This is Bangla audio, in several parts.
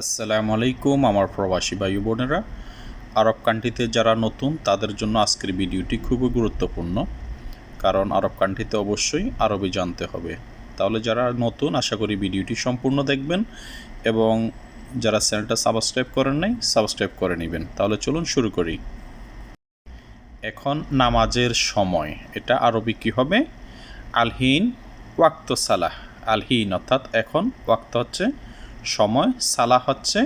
আসসালামু আলাইকুম আমার প্রবাসী ভাই বোনেরা। আরব কান্ট্রিতে যারা নতুন, তাদের জন্য আজকের ভিডিওটি খুবই গুরুত্বপূর্ণ। কারণ আরব কান্ট্রিতে অবশ্যই আরবি জানতে হবে। তাহলে যারা নতুন, আশা করি ভিডিওটি সম্পূর্ণ দেখবেন এবং যারা চ্যানেলটা সাবস্ক্রাইব করেন নাই, সাবস্ক্রাইব করে নেবেন। তাহলে চলুন শুরু করি। এখন নামাজের সময়। এটা আরবি কী হবে? আলহিন ওয়াক্ত সালাহ। আলহিন অর্থাৎ এখন, ওয়াক্ত হচ্ছে সময়, সালাহ হচ্ছে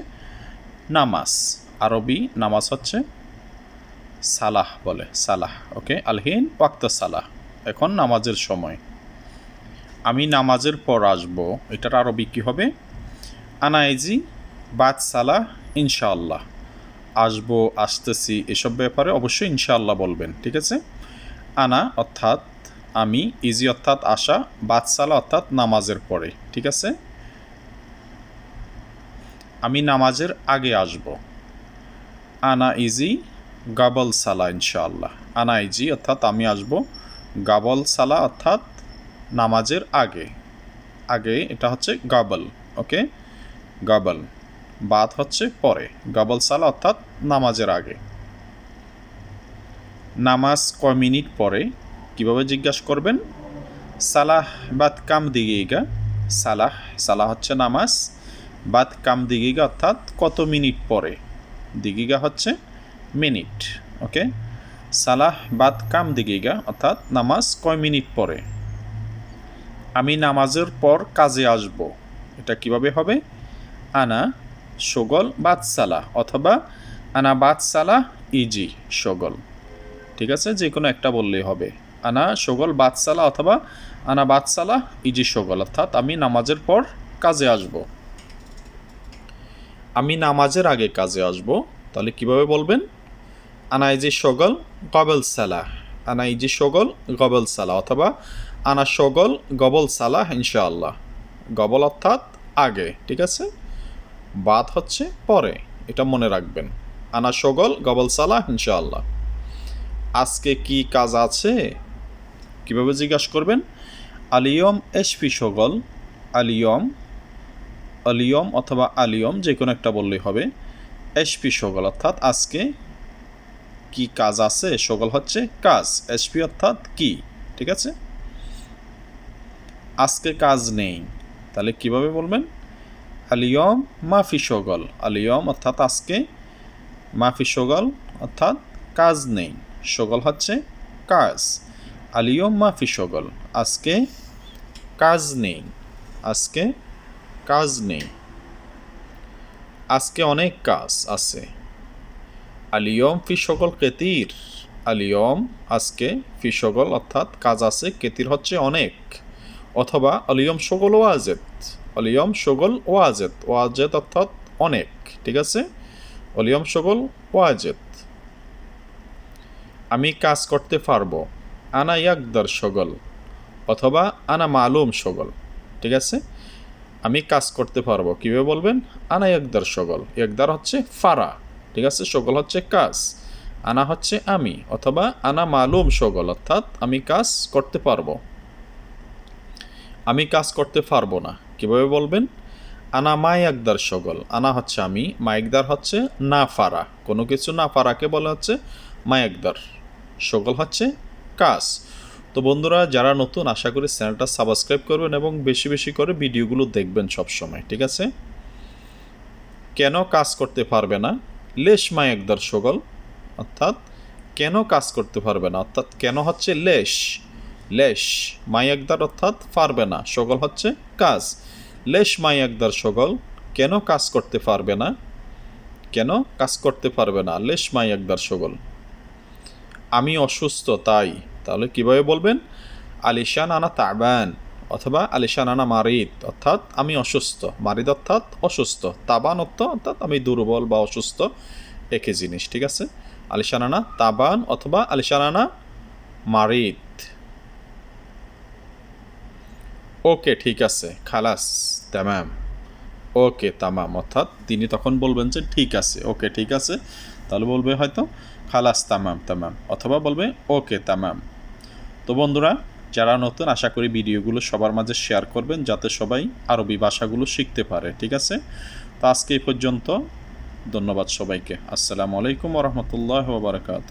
নামাজ। আরবি নামাজ হচ্ছে সালাহ বলে, সালাহ, ওকে? আলহিন, ওয়াক্ত সালাহ, এখন নামাজের সময়। আমি নামাজের পর আসব, এটার আরবি কী হবে? আনাইজি, বাদ সালাহ, ইনশাআল্লাহ। আসব, আসতেছি, এসব ব্যাপারে অবশ্যই ইনশাআল্লাহ বলবেন, ঠিক আছে? আনা, অর্থাৎ আমি, ইজি, অর্থাৎ আসা বাদসালা অর্থাৎ নামাজের পরে, ঠিক আছে? আমি নামাজের আগে আসব। আনা ইজি, গাবল সালা ইনশাআল্লাহ। আনা ইজি অর্থাৎ আমি আসব গাবল সালা অর্থাৎ নামাজের আগে। আগে এটা হচ্ছে গাবল, ওকে? গাবল। বাদ হচ্ছে পরে। গাবল সালা অর্থাৎ নামাজের আগে। নামাজ কয় মিনিট পরে? কীভাবে জিজ্ঞাসা করবেন? সালাহ বাদ কাম দিগিগা সালাহ সালাহ হচ্ছে নামাজ। বাদ কাম দিগিগা অর্থাৎ কত মিনিট পরে। দিগিগা হচ্ছে মিনিট, ওকে? সালাহ বাদ কাম দিগিগা অর্থাৎ নামাজ কয় মিনিট পরে? আমি নামাজের পর কাজে আসব, এটা কীভাবে হবে? আনা সগল বাদসালাহ অথবা আনা বাদসালাহ ইজি সগল, ঠিক আছে? যে কোনো একটা বললেই হবে। আনা সগল বাদসালা অথবা আনা বাদসালা ইজি সগল, অর্থাৎ আমি নামাজের পর কাজে আসব। আমি নামাজের আগে কাজে আসব, তাহলে কীভাবে বলবেন? আনা ইজি সগল, গবল সালাহ। আনা ইজি সগল, গবল সালাহ, অথবা আনা সগল, গবল সালাহ, ইনশাআল্লাহ। গবল অর্থাৎ আগে, ঠিক আছে? বাদ হচ্ছে পরে, এটা মনে রাখবেন। আনা সগল, গবল সালাহ, ইনশাআল্লাহ। আজকে কি কাজ আছে? কীভাবে জিজ্ঞাসা করবেন? আলিয়ম এসপি সগল আলিয়ম আলিয়ম অথবা আলিয়ম যে কোনো একটা বললেই হবে। এসপি সগল অর্থাৎ আজকে কি কাজ আছে? সগল হচ্ছে কাজ। এসপি অর্থাৎ কি? ঠিক আছে? আজকে কাজ নেই। তাহলে কীভাবে বলবেন? আলিয়ম মাফি সগল আলিয়ম অর্থাৎ আজকে মাফি সগল অর্থাৎ কাজ নেই। সগল হচ্ছে কাজ। আলিয়ম মাফি সগল আজকে কাজ নেই। আজকে কাজ নেই। আজকে অনেক কাজ আছে। আলিয়ম ফি সকল কেতির। আলিয়ম আজকে ফি সকল অর্থাৎ কাজ আছে, কেতির হচ্ছে অনেক। অথবা আলিয়ম সকল ওয়াজেদ। অলিয়ম সগল ওয়াজেদ। ওয়াজেদ অর্থাৎ অনেক, ঠিক আছে? অলিয়ম সগল ওয়াজেদ। আমি কাজ করতে পারব। আনা ইয়াকদার সগল অথবা আনা মালুম সগল ঠিক আছে? আমি কাজ করতে পারব। কীভাবে বলবেন? আনা ইয়াকদার সগল। একদার হচ্ছে ফারা, ঠিক আছে? সগল হচ্ছে কাজ। আনা হচ্ছে আমি, অথবা আনা মালুম সগল, অর্থাৎ আমি কাজ করতে পারব। আমি কাজ করতে পারব না। কীভাবে বলবেন? আনা মায়াকদার সগল। আনা হচ্ছে আমি মাইকদার হচ্ছে না ফারা। কোনো কিছু না ফারাকে বলা হচ্ছে মায়াকদার সগল হচ্ছে কাজ। তো বন্ধুরা, যারা নতুন, আশা করি চ্যানেলটা সাবস্ক্রাইব করবেন এবং বেশি বেশি করে ভিডিওগুলো দেখবেন সব সময় ঠিক আছে? কেন কাজ করতে পারবে না? লেশ মায়াকদার সগল অর্থাৎ কেন কাজ করতে পারবে না? অর্থাৎ কেন হচ্ছে লেশ? লেশ মায়াকদার অর্থাৎ পারবে না সগল হচ্ছে কাজ। লেশ মায়াকদার সগল কেন কাজ করতে পারবে না? কেন কাজ করতে পারবে না? লেশ মায়াকদার সগল আমি অসুস্থ, তাই তাহলে কীভাবে বলবেন? আলিশান আনা তাবান অথবা আলিশান আনা মারিদ, অর্থাৎ আমি অসুস্থ। মারিদ অর্থাৎ অসুস্থ। তাবান অর্থ অর্থাৎ আমি দুর্বল বা অসুস্থ। একই জিনিস, ঠিক আছে? আলিশান আনা তাবান অথবা আলিশান আনা মারিদ। ওকে, ঠিক আছে। খালাস, তামাম। ওকে, তামাম। অর্থাৎ তিনি তখন বলবেন যে, ঠিক আছে, ওকে, ঠিক আছে। তাহলে বলবে হয়তো, খালাস, তামাম তামাম। অথবা বলবে, ওকে, তামাম। তো বন্ধুরা, যারা নতুন, আশা করি ভিডিওগুলো সবার মাঝে শেয়ার করবেন যাতে সবাই আরবি ভাষাগুলো শিখতে পারে, ঠিক আছে? তো আজকে এই পর্যন্ত, ধন্যবাদ সবাইকে। আসসালামু আলাইকুম রহমতুল্লাহ বারকাত